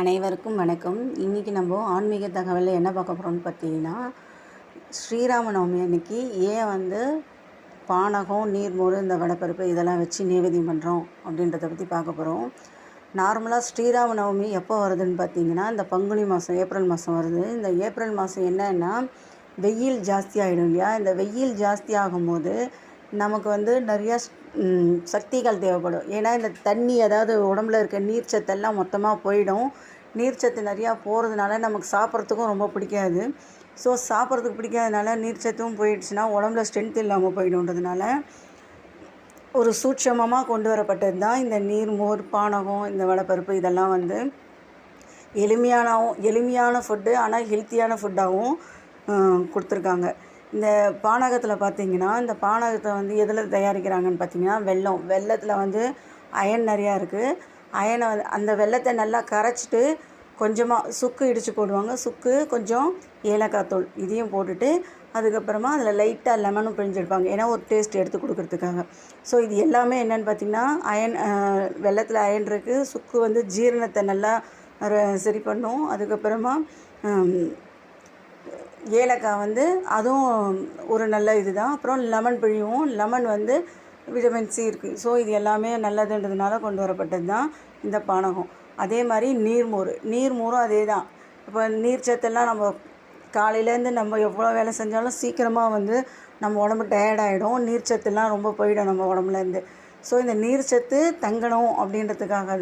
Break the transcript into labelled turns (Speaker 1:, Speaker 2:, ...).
Speaker 1: அனைவருக்கும் வணக்கம். இன்றைக்கி நம்ம ஆன்மீக தகவலில் என்ன பார்க்க போகிறோம்னு பார்த்தீங்கன்னா ஸ்ரீராம நவமி அன்னைக்கு ஏன் வந்து பானகம் நீர்மோர் இந்த வடப்பருப்பு இதெல்லாம் வச்சு நைவேத்தியம் பண்ணுறோம் அப்படின்றத பற்றி பார்க்க போகிறோம் நார்மலாக ஸ்ரீராம நவமி எப்போ வருதுன்னு பார்த்தீங்கன்னா இந்த பங்குனி மாதம் ஏப்ரல் மாதம் வருது. இந்த ஏப்ரல் மாதம் என்னன்னா வெயில் ஜாஸ்தி ஆகிடும் இல்லையா? இந்த வெயில் ஜாஸ்தி ஆகும்போது நமக்கு வந்து நிறையா சக்திகள் தேவைப்படும். ஏன்னா இந்த தண்ணி அதாவது உடம்புல இருக்க நீர்ச்சத்தெல்லாம் மொத்தமாக போயிடும். நீர்ச்சத்து நிறையா போகிறதுனால நமக்கு சாப்பிட்றதுக்கும் ரொம்ப பிடிக்காது. ஸோ சாப்பிட்றதுக்கு பிடிக்காதனால நீர்ச்சத்தும் போயிடுச்சுன்னா உடம்புல ஸ்ட்ரென்த் இல்லாமல் போயிடும்ன்றதுனால ஒரு சூட்சமமாக கொண்டு வரப்பட்டது தான் இந்த நீர் மோர் பானகம் இந்த வடைப்பருப்பு இதெல்லாம் வந்து. எளிமையானவும் எளிமையான ஃபுட்டு ஆனால் ஹெல்த்தியான ஃபுட்டாகவும் கொடுத்துருக்காங்க. இந்த பானகத்தில் பார்த்தீங்கன்னா இந்த பானகத்தை வந்து எதில் தயாரிக்கிறாங்கன்னு பார்த்தீங்கன்னா வெல்லம். வெல்லத்தில் வந்து அயன் நிறையா இருக்குது அயனை வந்து அந்த வெள்ளத்தை நல்லா கரைச்சிட்டு கொஞ்சமாக சுக்கு இடித்து போடுவாங்க. சுக்கு கொஞ்சம் ஏலக்காய் தூள் இதையும் போட்டுட்டு அதுக்கப்புறமா அதில் லைட்டாக லெமனும் பிழிஞ்செடுப்பாங்க ஏன்னா ஒரு டேஸ்ட் எடுத்து கொடுக்குறதுக்காக. ஸோ இது எல்லாமே என்னென்னு பார்த்தீங்கன்னா அயன் வெள்ளத்தில் அயன் இருக்குது சுக்கு வந்து ஜீரணத்தை நல்லா சரி பண்ணும். அதுக்கப்புறமா ஏலக்காய் வந்து அதுவும் ஒரு நல்ல இதுதான். அப்புறம் லெமன் பிழியும். லெமன் வந்து விட்டமின் சி இருக்குது ஸோ இது எல்லாமே நல்லதுன்றதுனால கொண்டு வரப்பட்டது தான் இந்த பானகம். அதே மாதிரி நீர்மோர் நீர்மோரும் அதே தான் இப்போ நீர்ச்சத்தெல்லாம் நம்ம காலையிலேருந்து நம்ம எவ்வளோ வேலை செஞ்சாலும் சீக்கிரமாக வந்து நம்ம உடம்பு டயர்ட் ஆகிடும் நீர்ச்சத்துலாம் ரொம்ப போயிடும் நம்ம உடம்புலேருந்து ஸோ இந்த நீர்ச்சத்து தங்கணும் அப்படின்றதுக்காக